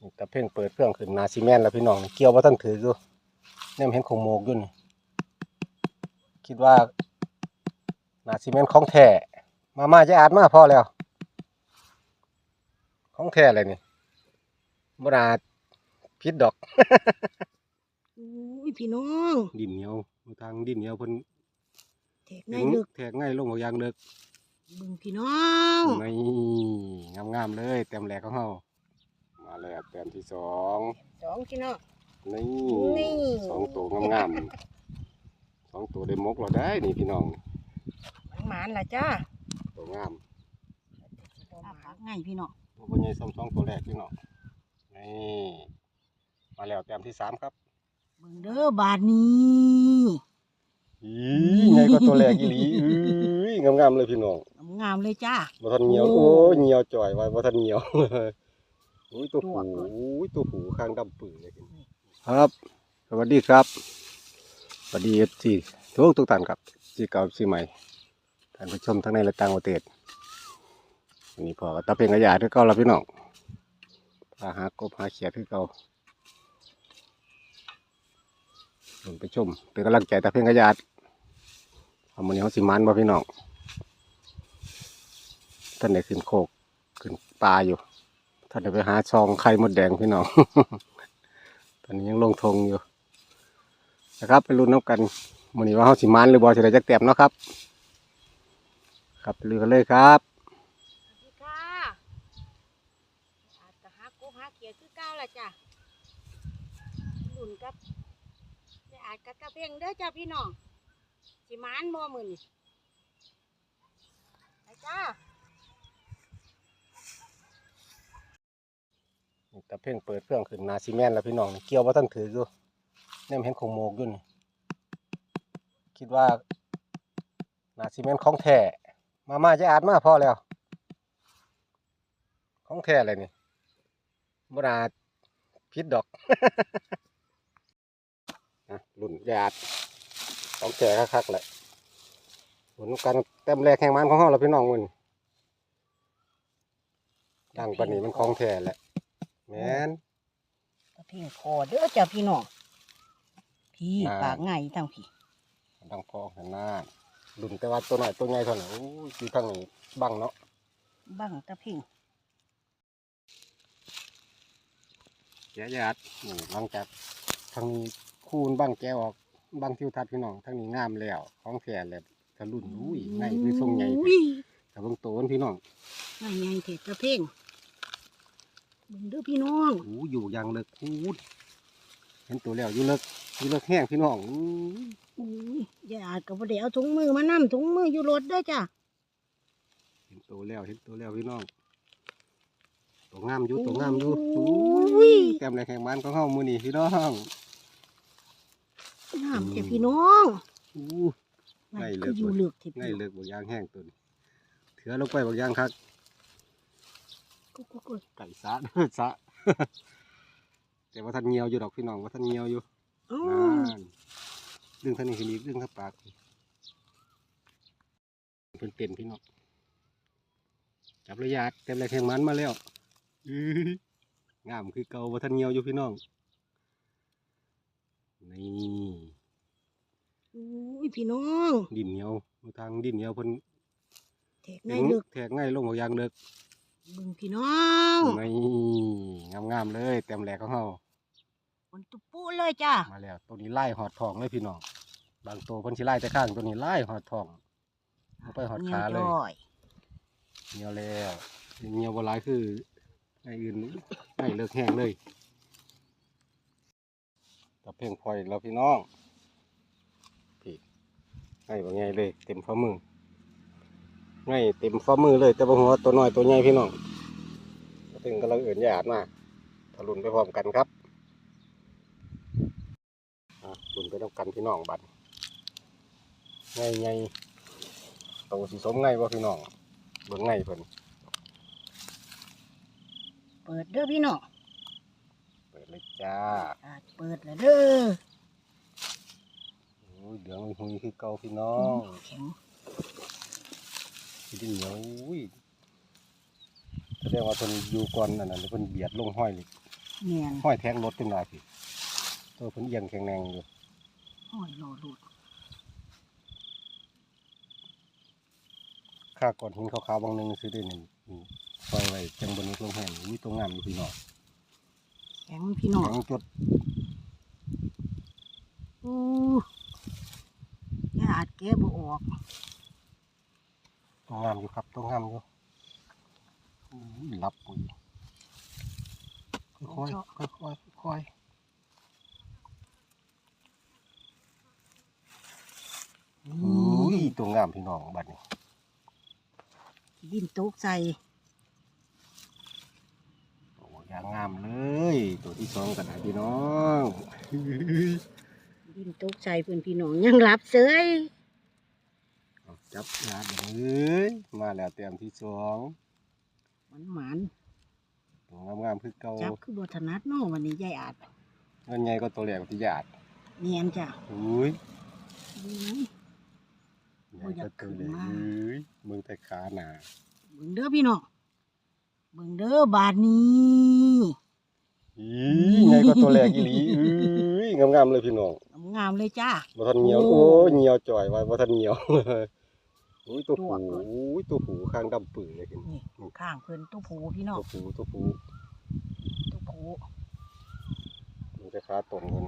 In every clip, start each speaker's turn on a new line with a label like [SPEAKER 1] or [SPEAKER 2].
[SPEAKER 1] นี่ตะเพ่งเปิดเครื่องขึ้นหนาซีเมนต์แล้วพี่น้องนี่เกี่ยวว่าท่านถืออยู่เนี่ยเห็นของโมกอยู่นี่คิดว่าหนาซีเมนต์ของแท้มามาจะอาดมาพอแล้ว ของแท้เลยนี่บนาพิษดอก
[SPEAKER 2] อุ้ยพี่น้อง
[SPEAKER 1] ดินเหนียวทางดินเหนียวเพิ่น
[SPEAKER 2] แทกง่ายลึก
[SPEAKER 1] แทกง่ายลงบางอย่างเลิก
[SPEAKER 2] เบึงพี่น้อง
[SPEAKER 1] ไม่งามๆเลยเต็มแหลกของเฮา มาแล้วแต้มที่สอง
[SPEAKER 2] สองพี่น้อง
[SPEAKER 1] นี่
[SPEAKER 2] นี่
[SPEAKER 1] สองตัวงามๆสองตัวได้มกเราได้นี่พี่น้อง
[SPEAKER 2] หมานล่ะจ้า
[SPEAKER 1] ตัวงาม
[SPEAKER 2] อาปากง่ายพี่น้อง
[SPEAKER 1] ตัวใหญ่ซ้ำสองตัวแรกพี่น้องนี่มาแล้วแต้มที่สามครับ
[SPEAKER 2] เบิ่งเด้อบาดนี้
[SPEAKER 1] อีใหญ่กว่าตัวแรกอีหลีอื้องามๆเลยพี่น้อง
[SPEAKER 2] งามๆเลยจ้า
[SPEAKER 1] บ่ทันเหนียว
[SPEAKER 2] โอ้
[SPEAKER 1] โอ้ยเหนียวจ่อยไว้บ่ทันเหนียว อุ้ยตัวหูอุ้ยตัวหูข้างดำปื้อเลยครับ สวัสดีครับสวัสดีเอฟซีทุกทุกท่านครับสีเก่าสีใหม่ท่านผู้ชมทั้งในและต่างประเทศวันนี้พอตาเพ่งกระยาที่เก่าแล้วพี่น้องพาหากบหาเขียดที่เก่าลงไปชมเป็นกำลังใจตาเพ่งกระยาดเอามันนี้เขาสิมันบ่พี่น้องท่านได้ขึ้นโคกขึ้นปลาอยู่ ท่านได้ไปหาซองไข่มดแดงพี่น้อง ตอนนี้ยังลงทงอยู่ นะครับไปลุ้นน้ำกันมันนี้ว่าเขาสิมันหรือบอสิได้จักแต้มเนาะครับ ครับไปลือกันเลยครับ
[SPEAKER 2] ค่ะอาจจะหากูหาเกียรคือเก้าละจ้าหลุนกับได้อาจกับกระเพียงเด้อจ้าพี่น้อง สิมานบ่มือนี้ไปจ้า
[SPEAKER 1] นี่ตะเพ่งเปิดเครื่องขึ้นนาซีเมนแล้วพี่น้องนี่เกี่ยวว่าท่านถืออยู่เนี่ยเห็นของโมกอยู่นี่คิดว่านาซีเมนของแท้มามาจะอาดมาพอแล้ว ของแท้เลยนี่บนาพิษดอกนะรุ่นยาดของแท้คักๆเลยผลกันเต็มแรกแห่งมันของเฮาแล้วพี่น้องมึนดังปานนี้มันของแท้แหละ แม่น
[SPEAKER 2] กระเพียงคอเด้อจ้าพี่น้องพี่
[SPEAKER 1] อ่า
[SPEAKER 2] ปากง่ายทั้งพี่
[SPEAKER 1] ดังพอหันหน้าดุนแต่ว่าตัวหน่อยตัวใหญ่เท่านั้นโอ้ยอยู่ทางนี้บังเนาะ
[SPEAKER 2] บังตะเพ่ง
[SPEAKER 1] แกะยาดนี่หลังจากทางนี้คูนบังแกะออกบังทิวทัศน์พี่น้องทางนี้งามแล้วของแท้แล้วทะลุนอุ้ยในคือทรงใหญ่
[SPEAKER 2] อุ้ย
[SPEAKER 1] แต่เบิ่งโตมันพี่น้อง
[SPEAKER 2] ง่ายใหญ่เถิดตะเพ่ง เบิ่งเด้อพี่น้อง
[SPEAKER 1] โอ้อยู่อย่างเลิกพูดเห็นตัวแล้วอยู่เลิกอยู่เลิกแห้งพี่น้องอู้
[SPEAKER 2] อุ้ยอย่าอาจกับบ่ได้เอาถุงมือมานํถุงมืออยู่รถเด้อจ้า
[SPEAKER 1] เห็นตัวแล้วเห็นตัวแล้วพี่น้องตัวงามอยู่ตัวงามอยู่
[SPEAKER 2] โอ้
[SPEAKER 1] อู้
[SPEAKER 2] ย
[SPEAKER 1] แต้มแรกแห่งบ้านของเฮามื้อนี้พี่น้อง
[SPEAKER 2] งามแต่พี่น้อง
[SPEAKER 1] อู้
[SPEAKER 2] มัน
[SPEAKER 1] ง่ายเหลื
[SPEAKER 2] คือออยู่
[SPEAKER 1] เกิน
[SPEAKER 2] เลือกที่
[SPEAKER 1] ง่า
[SPEAKER 2] พี่
[SPEAKER 1] ยเลิกบางอย่างแห้งตัวนี้เถือลงไปบางอย่างครับ
[SPEAKER 2] กุ๊กกุ๊กกุ๊ก
[SPEAKER 1] ไก่สะสะแต่ว่าท่านเงียวอยู่ดอกพี่น้องว่าท่านเงียวอยู่
[SPEAKER 2] อ้อ
[SPEAKER 1] นั่นดึงท่านนี้ขึ้นอีกดึงท่าปากเป็นเต็นพี่น้องจับระยะเต็มแรงแข่งมันมาแล้วอื้องามคือเก่าว่าท่านเงียวอยู่พี่น้องนี่
[SPEAKER 2] อุ้ยพี่น้อง
[SPEAKER 1] ดินเหนียวทางดินเหนียวเพิ่น
[SPEAKER 2] แทกง่ายเลือก
[SPEAKER 1] แทกง่ายลงบางอย่างเลิก
[SPEAKER 2] เบิ่งพี่น้อง
[SPEAKER 1] ไม่งามๆเลยเต็มแหลกของเฮา
[SPEAKER 2] ฝนตุบปูเลยจ้า
[SPEAKER 1] มาแล้วตัวนี้ไล่หอดทองเลยพี่น้องบางตัวเพิ่นสิไล่แต่ข้างตัวนี้ไล่หอดทองเอาไปหอดขาเลย
[SPEAKER 2] งีวจ้อย
[SPEAKER 1] เหนียวแล้วเหนียวบ่หลายคือไอ้อื่นไม่เลิกแห้งเลยตะเพ่งพลอยแล้วพี่น้องพี่ให้บ่ไงเลย เต็มฝ่ามือไงเต็มฝ่ามือเลย แต่บ่หัวตัวน้อยตัวใหญ่พี่น้อง ตะเพ่งกำลังเอื่นหยาดมาทะลุนไปพร้อมกันครับอะลุนไปต้องกันพี่น้องบัดไงไงโตสีสมไงวะพี่น้องเบิ่งไงเพิ่น
[SPEAKER 2] เปิดเด้อพี่น้อง
[SPEAKER 1] เปิดเลยจ้า
[SPEAKER 2] อาจเปิดเลยเด้อ
[SPEAKER 1] โอ้ยเหลืองหุยคือเก่าพี่น้อง
[SPEAKER 2] แข็ง
[SPEAKER 1] ที่ดินเหนียวอุ้ย แสดงว่าเพิ่นอยู่ก่อนนั่นน่ะเพิ่นเบียดลงห้อยเลย
[SPEAKER 2] เนียน
[SPEAKER 1] ห้อยแทงรถขึ้นมาพี่ตัวเพิ่นเอียงแข็งแรงอยู่
[SPEAKER 2] ห้อยรอหลุด
[SPEAKER 1] ค่าก่อนหินขาวๆบางหนึงซื้อได้หนึ่งนี่ปล่อยไว้จังบนนี้ลงแห้งมีตัวงามอยู่พี่น้อง
[SPEAKER 2] แข็งพี่น้อง
[SPEAKER 1] แข็งจด
[SPEAKER 2] อู้ยาอาจแก้บ่ออก
[SPEAKER 1] ตัวงามอยู่ครับตัวงามอยู่อุ้ย รับปุ๋ยค่อยๆค่อยๆค่อยๆอุ้ยตัวงามพี่น้องบัดนี้
[SPEAKER 2] ดินตกใส่
[SPEAKER 1] โอ้ยางงามเลย ตัวที่สองกันนะพี่น้อง
[SPEAKER 2] ดินตกใส่เพื่อนพี่น้องยังรับเสย
[SPEAKER 1] เอาจับงานเลยมาแล้วเตรียมที่สอง
[SPEAKER 2] มันหมาน
[SPEAKER 1] ตัวงามๆคือเก่า
[SPEAKER 2] จับคือบ่ถนัดเนาะวันนี้ยายอาจ
[SPEAKER 1] เงินใหญ่ก็ตัวแรกที่หยาด
[SPEAKER 2] เนียนจ้ะ
[SPEAKER 1] อุ้ย
[SPEAKER 2] อุ้ย
[SPEAKER 1] ใหญ่ก็ตัวเลยอุ้ยมึงแต่ขาหนา
[SPEAKER 2] เบิ่งเด้อพี่น้องเบิ่งเด้อบาดนี้
[SPEAKER 1] อีใหญ่ก็ตัวแรกอีหลีอุ้ยงามๆเลยพี่น้อง
[SPEAKER 2] งามๆเลยจ้า
[SPEAKER 1] บ่ทันเหนียว
[SPEAKER 2] โอ้
[SPEAKER 1] โอ้ยเหนียวจ่อยไว้บ่ทันเหนียว อุ้ยตัว
[SPEAKER 2] จ
[SPEAKER 1] ผู
[SPEAKER 2] วกเลย
[SPEAKER 1] อุ้ยตัวผูข้างดำปื้อเลยเห็น
[SPEAKER 2] นี่ข้างเพิ่นตัวผูพี่น้อง
[SPEAKER 1] ตัวผูตัวผู
[SPEAKER 2] ตัวผู
[SPEAKER 1] มันจะขาตรงกัน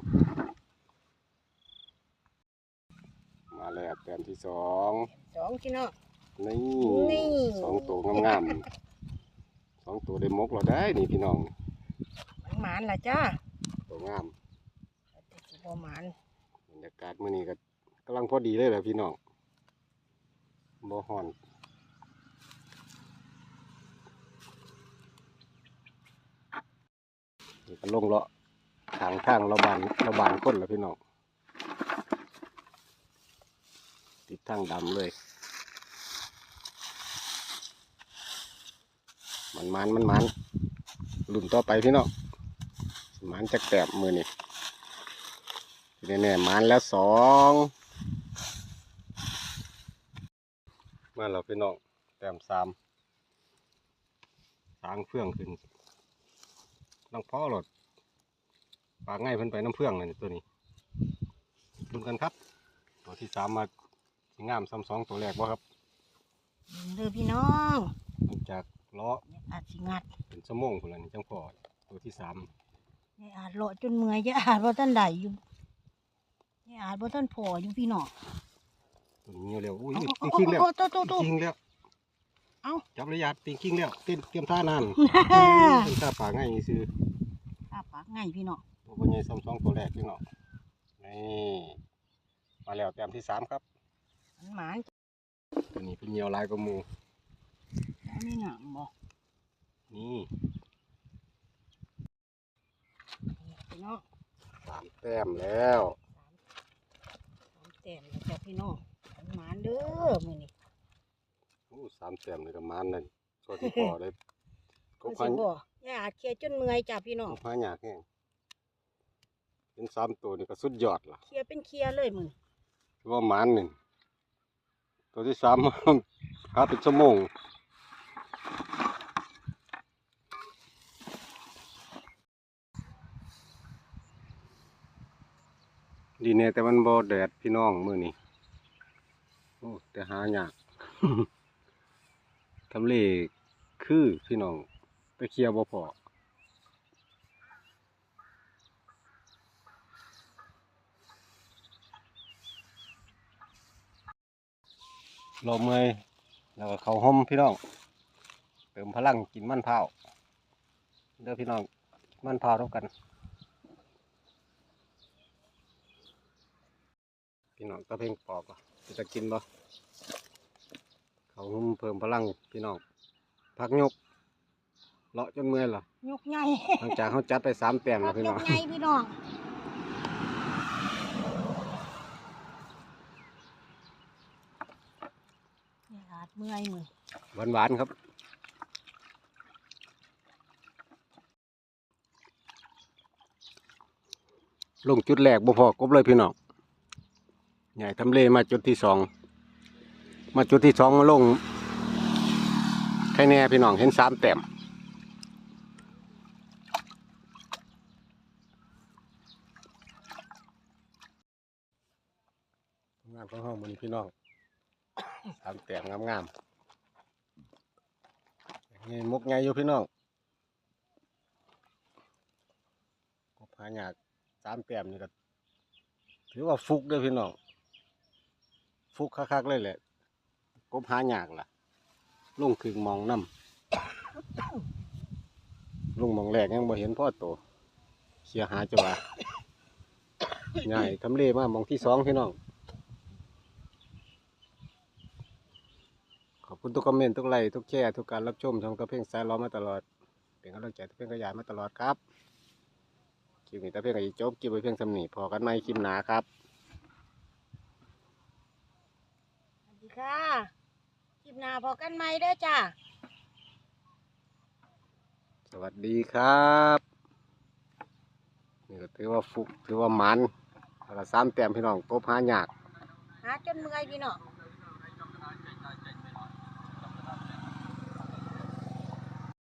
[SPEAKER 1] มาแล้วแต้มที่สอง
[SPEAKER 2] สองพี่น้อง
[SPEAKER 1] นี่
[SPEAKER 2] นี่
[SPEAKER 1] สองตัวงามๆสองตัวได้มกเราได้นี่พี่น้อง
[SPEAKER 2] มันหมานล่ะจ้า
[SPEAKER 1] ตัวงาม
[SPEAKER 2] แต่สิบ่หมาน
[SPEAKER 1] บรรยากาศมื้อนี้ก็กำลังพอดีเลยแหละพี่น้อง บ่ฮ้อนนี่ก็ลงเลาะทางทางเราบานเราบานก้นแล้วพี่น้องติดทางดำเลย มันมันมันมันลุ่นต่อไปพี่น้องมันจะแกบมือนี่ทีแน่ๆมันแล้วสอง มาแล้วพี่น้องแต้มสามสางเฟื่องขึ้นน้องพ่อหลดปากง่ายเพิ่นไปน้ำเฟื่องเลยตัวนี้ดุนกันครับ ตัวที่สามมาสิงามซ้ำสองตัวแรกบ่ครับ
[SPEAKER 2] เบิ่งเด้อพี่น้อง
[SPEAKER 1] หลังจากล้อ
[SPEAKER 2] อาจสิงัด
[SPEAKER 1] เป็นสมงพุ่นละนี่จังพอตัวที่สาม
[SPEAKER 2] ยายอาจเลาะจนเมื่อยยายอาจบ่ทันได้อยู่ยายอาจบ่ทันพออยู่พี่น้อง
[SPEAKER 1] ตัวนี้เร็วอุ้ย
[SPEAKER 2] เอา
[SPEAKER 1] ติงคิงแล้ว
[SPEAKER 2] เอาเอาเอาเอาเอา
[SPEAKER 1] ติงคิงแล้ว
[SPEAKER 2] เอา
[SPEAKER 1] จับระยะติงคิงแล้วเต้นเตรียมท่านานเป็นท่าป่าง่ายซื้อ
[SPEAKER 2] อาปากง่ายพี่น้อง
[SPEAKER 1] ตัวปัญญซ้ำสองตัวแรกพี่น้องนี่มาแล้วแต้มที่สามครับ
[SPEAKER 2] มันหมาน
[SPEAKER 1] ตัวนี้เป็นเหนียวลายกว่าหมู
[SPEAKER 2] แล้วนี่หนังบ่
[SPEAKER 1] นี่
[SPEAKER 2] พี่น้อง
[SPEAKER 1] สามแต้มแล้ว
[SPEAKER 2] สามแต้มแล้วจ้ะพี่น้องมัน หมานเด้อมื้อนี้
[SPEAKER 1] โอ้สามแต้มเลยกับมันนั่นสวัสดีพอเลยก็
[SPEAKER 2] มัน
[SPEAKER 1] พั
[SPEAKER 2] สิ
[SPEAKER 1] น
[SPEAKER 2] บ่ยาอาจเคลียร์จนเมื่อยจ้ะพี่น้อง
[SPEAKER 1] ก็พันยากแห้งเป็นสามตัวนี่ก็สุดยอดล่ะ
[SPEAKER 2] เคลียร์เป็นเคลียร์เลยมึง
[SPEAKER 1] ถือว่ามันหนึ่งตัวที่สาม หาเป็นชั่วโมงดีเนี่ยแต่มันบ่แดดพี่น้องมื้อนี้โอ้ แต่หายากทำเลคือพี่น้องไปเคียร์บ่พอลมเลยแล้วก็เขาห่มพี่น้องเติมพลังกินมันเผาเด้อพี่น้องมันเผาเท่ากัน พี่น้องตะเพ่งปอกอะ จะกินบ่เขาห่มเพิ่มพลังพี่น้องพักยกเลาะจนเมื่อยล่ะ
[SPEAKER 2] ยกใหญ่
[SPEAKER 1] หลังจากเขาจัดไปสามแต้ม
[SPEAKER 2] พั
[SPEAKER 1] แล้
[SPEAKER 2] ก
[SPEAKER 1] วพี่
[SPEAKER 2] ย
[SPEAKER 1] น้อกง
[SPEAKER 2] ใหญ่พี่น้องยายอาจเมื่อยมึง
[SPEAKER 1] หวานหวานๆครับลงจุดแรกบ่พอกบเลยพี่น้อง ใหญ่ทำเลมาจุดที่สอง มาจุดที่สองมาลงแค่แน่พี่น้องเห็นสามแต้มงามของห้องมันพี่น้องสามแต้มงามงามนี่มุกไงอยู่พี่น้องกบหายากสามแต้มนี่ก็ถือว่าฟุกด้วยพี่น้อง ฟุกคักๆเลยแหละกบหายากล่ะลุงคือมองน้ำลุงมองแรกยังบ่เห็นพ่อโตเสียหาจังหวะง่ายทำเลมามองที่สองพี่น้องขอบคุณทุกคอมเมนต์ทุกไลค์ทุกแชร์ทุกการรับชมช่องตะเพ่งสายล้อมาตลอดเป็นกำลังใจตะเพ่งขยายมาตลอดครับคลิปนี้ตะเพ่งก็จะจบคลิปไว้เพียงสำนีพอกันไหมคลิปหนาครับ
[SPEAKER 2] สวัส ดีค่ะคลิปหน้าพอกันไหมเด้อจ้า
[SPEAKER 1] สวัสดีครับนี่ก็ถือว่าฟุกถือว่ามันแล้วก็สามแต้มพี่น้องกบหายาก
[SPEAKER 2] หาจนเมื่อยพี่น้อง